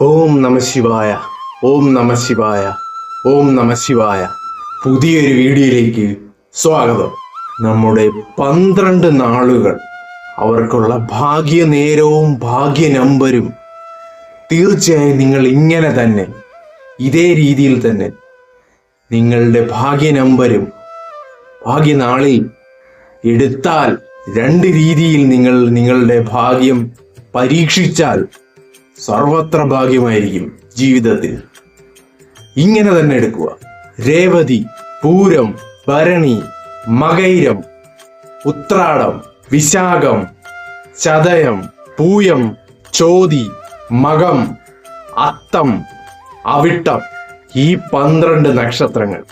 ഓം നമ ശിവായ ഓം നമ ശിവായ ഓം നമ ശിവായ. പുതിയൊരു വീഡിയോയിലേക്ക് സ്വാഗതം. നമ്മുടെ പന്ത്രണ്ട് നാളുകൾ അവർക്കുള്ള ഭാഗ്യ നേരവും ഭാഗ്യ നമ്പരും തീർച്ചയായും നിങ്ങൾ ഇങ്ങനെ തന്നെ ഇതേ രീതിയിൽ തന്നെ നിങ്ങളുടെ ഭാഗ്യ നമ്പരും ഭാഗ്യനാളിൽ എടുത്താൽ രണ്ട് രീതിയിൽ നിങ്ങൾ നിങ്ങളുടെ ഭാഗ്യം പരീക്ഷിച്ചാൽ സർവത്ര ഭാഗ്യമായിരിക്കും ജീവിതത്തിൽ. ഇങ്ങനെ തന്നെ എടുക്കുക. രേവതി പൂരം ഭരണി മകൈരം ഉത്രാടം വിശാഖം ചതയം പൂയം ചോതി മകം അത്തം അവിട്ടം ഈ പന്ത്രണ്ട് നക്ഷത്രങ്ങൾ.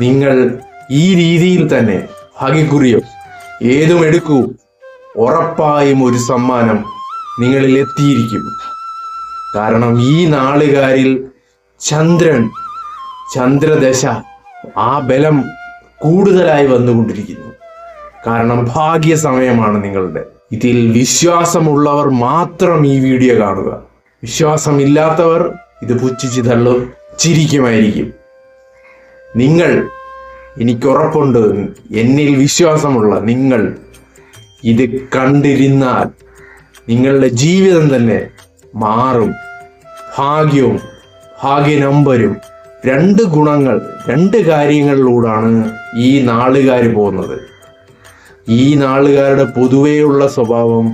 നിങ്ങൾ ഈ രീതിയിൽ തന്നെ ഭാഗ്യക്കുറിയോ? ഏതും എടുക്കൂ. ഉറപ്പായും ഒരു സമ്മാനം നിങ്ങളിൽ എത്തിയിരിക്കും. കാരണം ഈ നാളുകാരിൽ ചന്ദ്രൻ ചന്ദ്രദശ ആ ബലം കൂടുതലായി വന്നുകൊണ്ടിരിക്കുന്നു. കാരണം ഭാഗ്യ സമയമാണ് നിങ്ങളുടെ. ഇതിൽ വിശ്വാസമുള്ളവർ മാത്രം ഈ വീഡിയോ കാണുക. വിശ്വാസമില്ലാത്തവർ ഇത് പുച്ഛിച്ച് തള്ളും. ചിരിക്കുമായിരിക്കും. നിങ്ങൾ എനിക്കുറപ്പുണ്ട്. എന്നിൽ വിശ്വാസമുള്ള നിങ്ങൾ ഇത് കണ്ടിരുന്നാൽ നിങ്ങളുടെ ജീവിതം തന്നെ മാറും. ഭാഗ്യവും ഭാഗ്യ നമ്പരും രണ്ട് ഗുണങ്ങൾ രണ്ട് കാര്യങ്ങളിലൂടാണ് ഈ നാളുകാർ പോകുന്നത്. ഈ നാളുകാരുടെ പൊതുവെയുള്ള സ്വഭാവം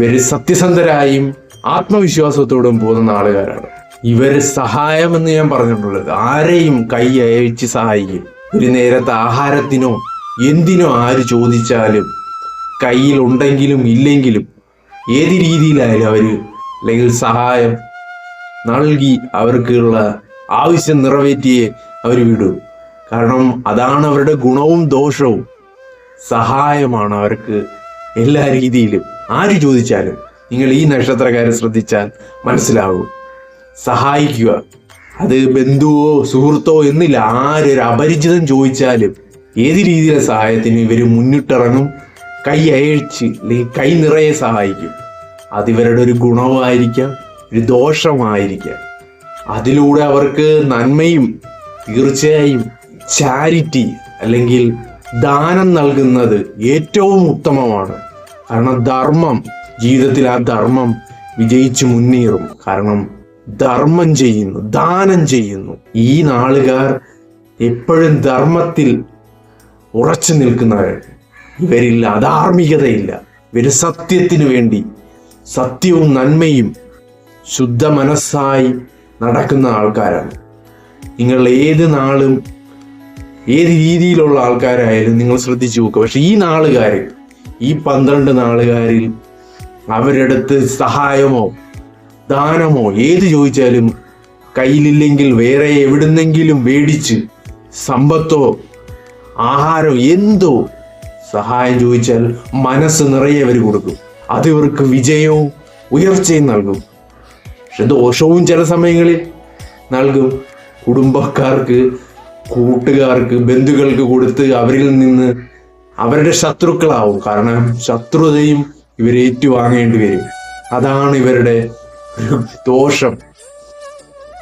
വെരി സത്യസന്ധരായും ആത്മവിശ്വാസത്തോടും പോകുന്ന ആളുകാരാണ് ഇവർ സഹായമെന്ന് ഞാൻ പറഞ്ഞിട്ടുള്ളത് ആരെയും കൈ അയച്ച് സഹായിക്കും. ഒരു നേരത്തെ ആഹാരത്തിനോ എന്തിനോ ആര് ചോദിച്ചാലും കയ്യിൽ ഉണ്ടെങ്കിലും ഇല്ലെങ്കിലും ഏത് രീതിയിലായാലും അവർ അല്ലെങ്കിൽ സഹായം നൽകി അവർക്കുള്ള ആവശ്യം നിറവേറ്റിയെ അവർ വിടും. കാരണം അതാണ് അവരുടെ ഗുണവും ദോഷവും. സഹായമാണ് അവർക്ക് എല്ലാ രീതിയിലും. ആര് ചോദിച്ചാലും നിങ്ങൾ ഈ നക്ഷത്രക്കാരെ ശ്രദ്ധിച്ചാൽ മനസ്സിലാകും സഹായിക്കുക. അത് ബന്ധുവോ സുഹൃത്തോ എന്നില്ല ആരൊരു അപരിചിതം ചോദിച്ചാലും ഏത് രീതിയിലെ സഹായത്തിന് ഇവർ മുന്നിട്ടിറങ്ങും കൈ അയച്ച് അല്ലെങ്കിൽ കൈ നിറയെ സഹായിക്കും. അതിവരുടെ ഒരു ഗുണമായിരിക്കാം ഒരു ദോഷമായിരിക്കാം. അതിലൂടെ അവർക്ക് നന്മയും തീർച്ചയായും ചാരിറ്റി അല്ലെങ്കിൽ ദാനം നൽകുന്നത് ഏറ്റവും ഉത്തമമാണ്. കാരണം ധർമ്മം ജീവിതത്തിൽ ആ ധർമ്മം വിജയിച്ചു മുന്നേറും. കാരണം ധർമ്മം ചെയ്യുന്നു ദാനം ചെയ്യുന്നു. ഈ നാളുകാർ എപ്പോഴും ധർമ്മത്തിൽ ഉറച്ചു നിൽക്കുന്നവർ. ഇവരിൽ അധാർമികതയില്ല. ഇവർ സത്യത്തിനു വേണ്ടി സത്യവും നന്മയും ശുദ്ധ മനസ്സായി നടക്കുന്ന ആൾക്കാരാണ്. നിങ്ങൾ ഏത് നാളും ഏത് രീതിയിലുള്ള ആൾക്കാരായാലും നിങ്ങൾ ശ്രദ്ധിച്ചു നോക്കുക. പക്ഷെ ഈ നാളുകാരിൽ ഈ പന്ത്രണ്ട് നാളുകാരിൽ അവരെടുത്ത് സഹായമോ ദാനമോ? ഏത് ചോദിച്ചാലും കയ്യിലില്ലെങ്കിൽ വേറെ എവിടുന്നെങ്കിലും മേടിച്ച് സമ്പത്തോ ആഹാരോ എന്തോ സഹായം ചോദിച്ചാൽ മനസ്സ് നിറയെ അവർ കൊടുക്കും. അത് ഇവർക്ക് വിജയവും ഉയർച്ചയും നൽകും. പക്ഷെ ദോഷവും ചില സമയങ്ങളിൽ നൽകും. കുടുംബക്കാർക്ക് കൂട്ടുകാർക്ക് ബന്ധുക്കൾക്ക് കൊടുത്ത് അവരിൽ നിന്ന് അവരുടെ ശത്രുക്കളാവും. കാരണം ശത്രുതയും ഇവരേറ്റുവാങ്ങേണ്ടി വരും. അതാണ് ഇവരുടെ ദോഷം.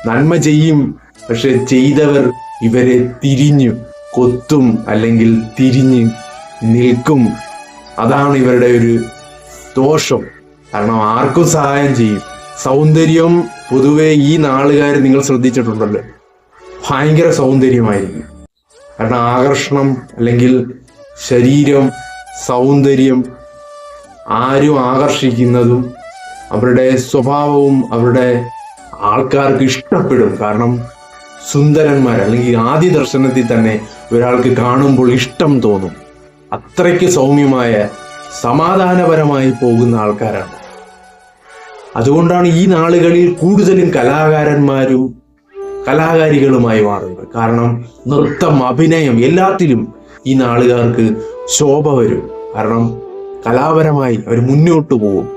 നന്മ ചെയ്യും പക്ഷെ ചെയ്തവർ ഇവരെ തിരിഞ്ഞു കൊത്തും അല്ലെങ്കിൽ തിരിഞ്ഞ് നിൽക്കും. അതാണ് ഇവരുടെ ഒരു ദോഷം. കാരണം ആർക്കും സഹായം ചെയ്യും. സൗന്ദര്യം പൊതുവെ ഈ നാളുകാർ നിങ്ങൾ ശ്രദ്ധിച്ചിട്ടുണ്ടല്ലോ. ഭയങ്കര സൗന്ദര്യമായിരിക്കും. കാരണം ആകർഷണം അല്ലെങ്കിൽ ശരീരം സൗന്ദര്യം ആരും ആകർഷിക്കുന്നതും അവരുടെ സ്വഭാവവും അവരുടെ ആൾക്കാർക്ക് ഇഷ്ടപ്പെടും. കാരണം സുന്ദരന്മാർ അല്ലെങ്കിൽ ആദ്യ ദർശനത്തിൽ തന്നെ ഒരാൾക്ക് കാണുമ്പോൾ ഇഷ്ടം തോന്നും. അത്രയ്ക്ക് സൗമ്യമായ സമാധാനപരമായി പോകുന്ന ആൾക്കാരാണ്. അതുകൊണ്ടാണ് ഈ നാളുകളിൽ കൂടുതലും കലാകാരന്മാരും കലാകാരികളുമായി മാറുന്നത്. കാരണം നൃത്തം അഭിനയം എല്ലാത്തിലും ഈ നാളുകാർക്ക് ശോഭ വരും. കാരണം കലാപരമായി അവർ മുന്നോട്ട് പോകും.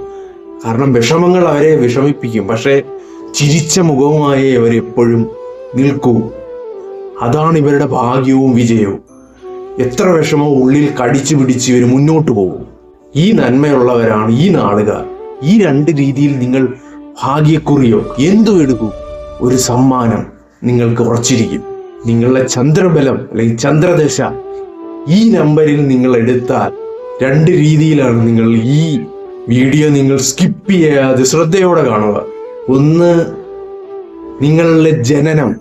കാരണം വിഷമങ്ങൾ അവരെ വിഷമിപ്പിക്കും. പക്ഷേ ചിരിച്ച മുഖവുമായി അവർ എപ്പോഴും നിൽക്കൂ. അതാണ് ഇവരുടെ ഭാഗ്യവും വിജയവും. എത്ര വിഷമവും ഉള്ളിൽ കടിച്ചു പിടിച്ച് ഇവർ മുന്നോട്ട് പോകും. ഈ നന്മയുള്ളവരാണ് ഈ നാളുകാർ. ഈ രണ്ട് രീതിയിൽ നിങ്ങൾ ഭാഗ്യക്കുറിയോ എന്തു എടുക്കൂ? ഒരു സമ്മാനം നിങ്ങൾക്ക് ഉറച്ചിരിക്കും. നിങ്ങളുടെ ചന്ദ്രബലം അല്ലെങ്കിൽ ചന്ദ്രദശ ഈ നമ്പറിൽ നിങ്ങൾ എടുത്താൽ രണ്ട് രീതിയിലാണ് നിങ്ങൾ ഈ വീഡിയോ നിങ്ങൾ സ്കിപ്പ് ചെയ്യാതെ ശ്രദ്ധയോടെ കാണുക. ഒന്ന് നിങ്ങളുടെ ജനനം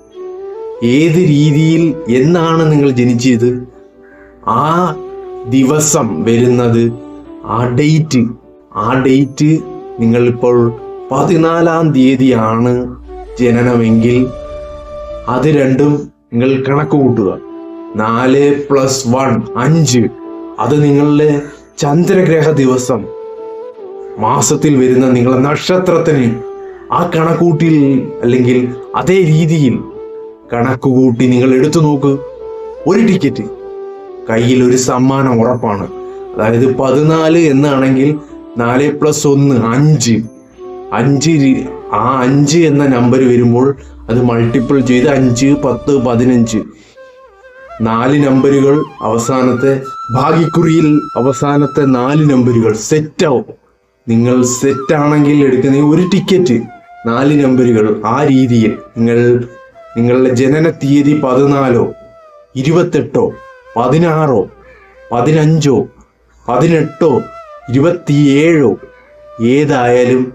ഏത് രീതിയിൽ എന്നാണ് നിങ്ങൾ ജനിച്ചത്? ആ ദിവസം വരുന്നത് ആ ഡേറ്റ് ആ ഡേറ്റ് നിങ്ങളിപ്പോൾ പതിനാലാം തീയതിയാണ് ജനനമെങ്കിൽ അത് രണ്ടും നിങ്ങൾ കണക്ക് കൂട്ടുക. നാല് പ്ലസ് വൺ അഞ്ച്. അത് നിങ്ങളുടെ ചന്ദ്രഗ്രഹ ദിവസം. മാസത്തിൽ വരുന്ന നിങ്ങളുടെ നക്ഷത്രത്തിന് ആ കണക്കൂട്ടിൽ അല്ലെങ്കിൽ അതേ രീതിയിൽ കണക്കുകൂട്ടി നിങ്ങൾ എടുത്തു നോക്ക്. ഒരു ടിക്കറ്റ് കയ്യിൽ ഒരു സമ്മാനം ഉറപ്പാണ്. അതായത് പതിനാല് എന്നാണെങ്കിൽ നാല് പ്ലസ് ഒന്ന് അഞ്ച്. അഞ്ച് ആ അഞ്ച് എന്ന നമ്പർ വരുമ്പോൾ അത് മൾട്ടിപ്പിൾ ചെയ്ത് അഞ്ച് പത്ത് പതിനഞ്ച്. നാല് നമ്പറുകൾ അവസാനത്തെ ഭാഗ്യക്കുറിയിൽ അവസാനത്തെ നാല് നമ്പറുകൾ സെറ്റ് ആവും. നിങ്ങൾ സെറ്റ് ആണെങ്കിൽ എടുക്കുന്ന ഒരു ടിക്കറ്റ് നാല് നമ്പറുകൾ ആ രീതിയിൽ നിങ്ങൾ നിങ്ങളുടെ ജനന തീയതി പതിനാലോ ഇരുപത്തെട്ടോ പതിനാറോ പതിനഞ്ചോ പതിനെട്ടോ ഇരുപത്തിയേഴോ ഏതായാലും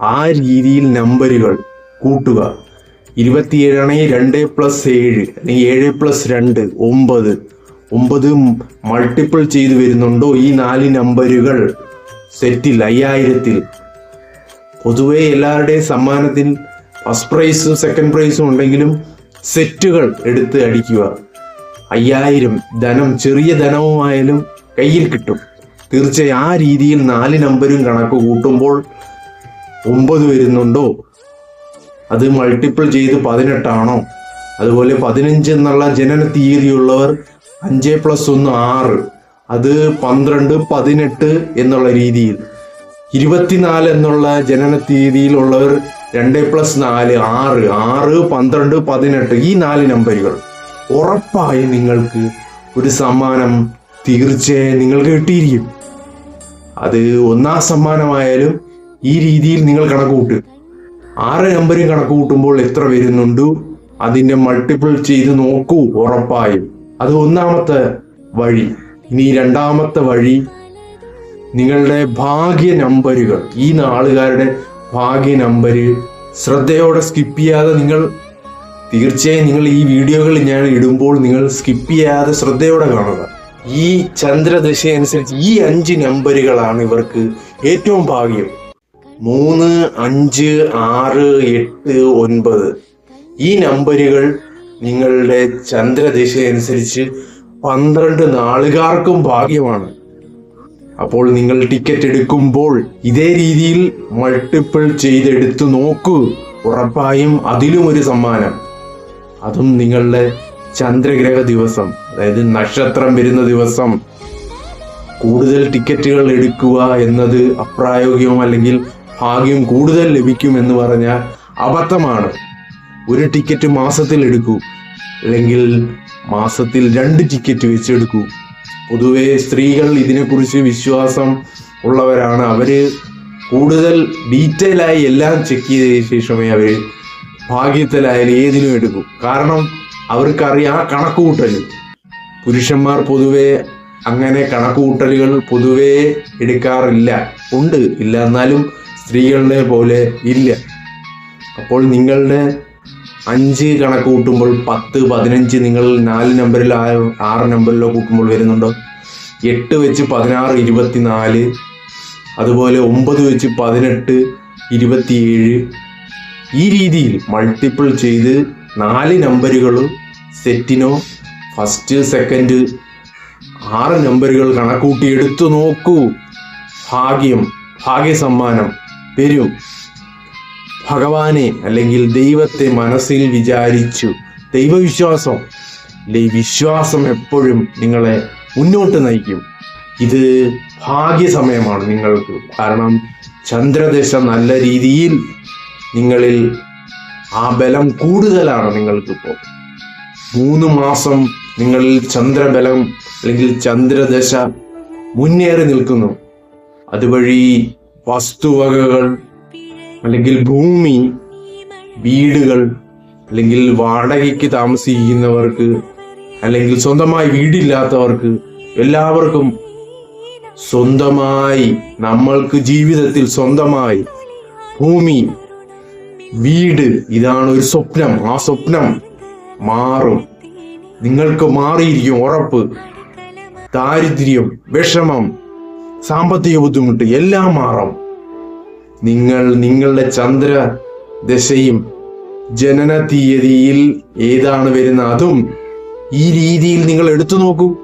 ആ രീതിയിൽ നമ്പറുകൾ കൂട്ടുക. ഇരുപത്തിയേഴാണെങ്കിൽ രണ്ട് പ്ലസ് ഏഴ് അല്ലെങ്കിൽ ഏഴ് പ്ലസ് രണ്ട് ഒമ്പത്. ഒമ്പത് മൾട്ടിപ്പിൾ ചെയ്തു വരുന്നുണ്ടോ? ഈ നാല് നമ്പറുകൾ സെറ്റിൽ അയ്യായിരത്തിൽ. പൊതുവെ എല്ലാവരുടെയും സമ്മാനത്തിൽ ഫസ്റ്റ് പ്രൈസും സെക്കൻഡ് പ്രൈസും ഉണ്ടെങ്കിലും സെറ്റുകൾ എടുത്ത് അടിക്കുക. അയ്യായിരം ധനം ചെറിയ ധനവുമായാലും കയ്യിൽ കിട്ടും. തീർച്ചയായും ആ രീതിയിൽ നാല് നമ്പരും കണക്ക് കൂട്ടുമ്പോൾ ഒമ്പത് വരുന്നുണ്ടോ? അത് മൾട്ടിപ്പിൾ ചെയ്ത് പതിനെട്ടാണോ? അതുപോലെ പതിനഞ്ച് എന്നുള്ള ജനന തീയതിയുള്ളവർ അഞ്ച് പ്ലസ് ഒന്ന് ആറ്. അത് പന്ത്രണ്ട് പതിനെട്ട് എന്നുള്ള രീതിയിൽ. ഇരുപത്തിനാല് എന്നുള്ള ജനന തീയതിയിലുള്ളവർ രണ്ട് പ്ലസ് നാല് ആറ് ആറ് പന്ത്രണ്ട് പതിനെട്ട് ഈ നാല് നമ്പറുകൾ ഉറപ്പായി നിങ്ങൾക്ക് ഒരു സമ്മാനം തീർച്ചയായും നിങ്ങൾക്ക് കിട്ടിയിരിക്കും. അത് ഒന്നാം സമ്മാനമായാലും ഈ രീതിയിൽ നിങ്ങൾ കണക്ക് കൂട്ടും ആറ് നമ്പരും കണക്ക് കൂട്ടുമ്പോൾ എത്ര വരുന്നുണ്ട്? അതിന്റെ മൾട്ടിപ്പിൾ ചെയ്ത് നോക്കൂ ഉറപ്പായും. അത് ഒന്നാമത്തെ വഴി. ഇനി രണ്ടാമത്തെ വഴി നിങ്ങളുടെ ഭാഗ്യ നമ്പറുകൾ ഈ നാളുകാരുടെ ഭാഗ്യ നമ്പര് ശ്രദ്ധയോടെ സ്കിപ്പ് ചെയ്യാതെ നിങ്ങൾ തീർച്ചയായും നിങ്ങൾ ഈ വീഡിയോകൾ ഞാൻ ഇടുമ്പോൾ നിങ്ങൾ സ്കിപ്പ് ചെയ്യാതെ ശ്രദ്ധയോടെ കാണുക. ഈ ചന്ദ്രദശ അനുസരിച്ച് ഈ അഞ്ച് നമ്പറുകളാണ് ഇവർക്ക് ഏറ്റവും ഭാഗ്യം. മൂന്ന് അഞ്ച് ആറ് എട്ട് ഒൻപത്. ഈ നമ്പറുകൾ നിങ്ങളുടെ ചന്ദ്രദശ അനുസരിച്ച് പന്ത്രണ്ട് നാളുകാർക്കും ഭാഗ്യമാണ്. അപ്പോൾ നിങ്ങൾ ടിക്കറ്റ് എടുക്കുമ്പോൾ ഇതേ രീതിയിൽ മൾട്ടിപ്പിൾ ചെയ്തെടുത്തു നോക്കൂ. ഉറപ്പായും അതിലും ഒരു സമ്മാനം. അതും നിങ്ങളുടെ ചന്ദ്രഗ്രഹ ദിവസം അതായത് നക്ഷത്രം വരുന്ന ദിവസം. കൂടുതൽ ടിക്കറ്റുകൾ എടുക്കുക എന്നത് അപ്രായോഗികം അല്ലെങ്കിൽ ഭാഗ്യം കൂടുതൽ ലഭിക്കും എന്ന് പറഞ്ഞാൽ അബദ്ധമാണ്. ഒരു ടിക്കറ്റ് മാസത്തിൽ എടുക്കൂ. അല്ലെങ്കിൽ മാസത്തിൽ രണ്ട് ടിക്കറ്റ് വെച്ചെടുക്കൂ. പൊതുവെ സ്ത്രീകൾ ഇതിനെക്കുറിച്ച് വിശ്വാസം ഉള്ളവരാണ്. അവർ കൂടുതൽ ഡീറ്റെയിൽ ആയി എല്ലാം ചെക്ക് ചെയ്തതിന് ശേഷമേ അവർ ഭാഗ്യത്തിലായാലും ഏതിനും എടുക്കും. കാരണം അവർക്കറിയാം ആ കണക്കുകൂട്ടൽ പുരുഷന്മാർ പൊതുവെ അങ്ങനെ കണക്കുകൂട്ടലുകൾ പൊതുവെ എടുക്കാറില്ല. ഉണ്ട്. ഇല്ല എന്നാലും സ്ത്രീകളുടെ പോലെ ഇല്ല. അപ്പോൾ നിങ്ങളുടെ അഞ്ച് കണക്ക് കൂട്ടുമ്പോൾ പത്ത് പതിനഞ്ച് നിങ്ങൾ നാല് നമ്പറിൽ ആ- ആറ് നമ്പറിലോ കൂട്ടുമ്പോൾ വരുന്നുണ്ടോ? എട്ട് വെച്ച് പതിനാറ് ഇരുപത്തിനാല്. അതുപോലെ ഒമ്പത് വെച്ച് പതിനെട്ട് ഇരുപത്തിയേഴ്. ഈ രീതിയിൽ മൾട്ടിപ്പിൾ ചെയ്ത് നാല് നമ്പറുകൾ സെറ്റിനോ ഫസ്റ്റ് സെക്കൻഡ് ആറ് നമ്പറുകൾ കണക്കൂട്ടി എടുത്തു നോക്കൂ. ഭാഗ്യം ഭാഗ്യ സമ്മാനം വരും ഭഗവാനെ അല്ലെങ്കിൽ ദൈവത്തെ മനസ്സിൽ വിചാരിച്ചു ദൈവവിശ്വാസം. അല്ലെ വിശ്വാസം എപ്പോഴും നിങ്ങളെ മുന്നോട്ട് നയിക്കും. ഇത് ഭാഗ്യ സമയമാണ് നിങ്ങൾക്ക്. കാരണം ചന്ദ്രദശ നല്ല രീതിയിൽ നിങ്ങളിൽ ആ ബലം കൂടുതലാണ് നിങ്ങൾക്കിപ്പോൾ. മൂന്ന് മാസം നിങ്ങളിൽ ചന്ദ്രബലം അല്ലെങ്കിൽ ചന്ദ്രദശ മുന്നേറി നിൽക്കുന്നു. അതുവഴി വസ്തുവകകൾ അല്ലെങ്കിൽ ഭൂമി വീടുകൾ അല്ലെങ്കിൽ വാടകയ്ക്ക് താമസിക്കുന്നവർക്ക് അല്ലെങ്കിൽ സ്വന്തമായി വീടില്ലാത്തവർക്ക് എല്ലാവർക്കും സ്വന്തമായി നമ്മൾക്ക് ജീവിതത്തിൽ സ്വന്തമായി ഭൂമി വീട് ഇതാണ് ഒരു സ്വപ്നം. ആ സ്വപ്നം മാറും. നിങ്ങൾക്ക് മാറിയിരിക്കും ഉറപ്പ് ദാരിദ്ര്യം വിഷമം സാമ്പത്തിക ബുദ്ധിമുട്ട് എല്ലാം മാറും. നിങ്ങൾ നിങ്ങളുടെ ചന്ദ്ര ദശയും ജനന തീയതിയിൽ ഏതാണ് വരുന്ന അതും ഈ രീതിയിൽ നിങ്ങൾ എടുത്തു നോക്കൂ.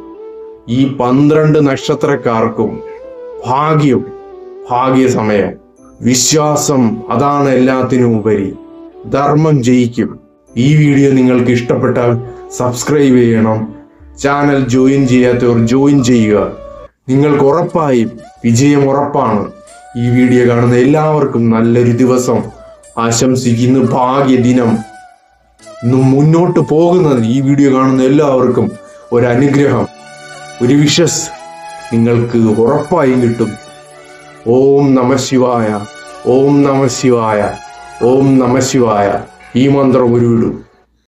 ഈ പന്ത്രണ്ട് നക്ഷത്രക്കാർക്കും ഭാഗ്യം ഭാഗ്യസമയം വിശ്വാസം അതാണ് എല്ലാത്തിനും ഉപരി. ധർമ്മം ജയിക്കും. ഈ വീഡിയോ നിങ്ങൾക്ക് ഇഷ്ടപ്പെട്ടാൽ സബ്സ്ക്രൈബ് ചെയ്യണം. ചാനൽ ജോയിൻ ചെയ്യാത്തവർ ജോയിൻ ചെയ്യുക. നിങ്ങൾക്ക് ഉറപ്പായും വിജയം ഉറപ്പാണ്. ഈ വീഡിയോ കാണുന്ന എല്ലാവർക്കും നല്ലൊരു ദിവസം. ആശംസിക്കുന്നു ഭാഗ്യദിനം. ഇന്ന് മുന്നോട്ട് പോകുന്നത് ഈ വീഡിയോ കാണുന്ന എല്ലാവർക്കും ഒരു അനുഗ്രഹം ഒരു വിഷസ് നിങ്ങൾക്ക് ഉറപ്പായും കിട്ടും. ഓം നമ ശിവായ. ഓം നമ ശിവായ. ഓം നമ ശിവായ. ഈ മന്ത്രം ഉരുവിടും.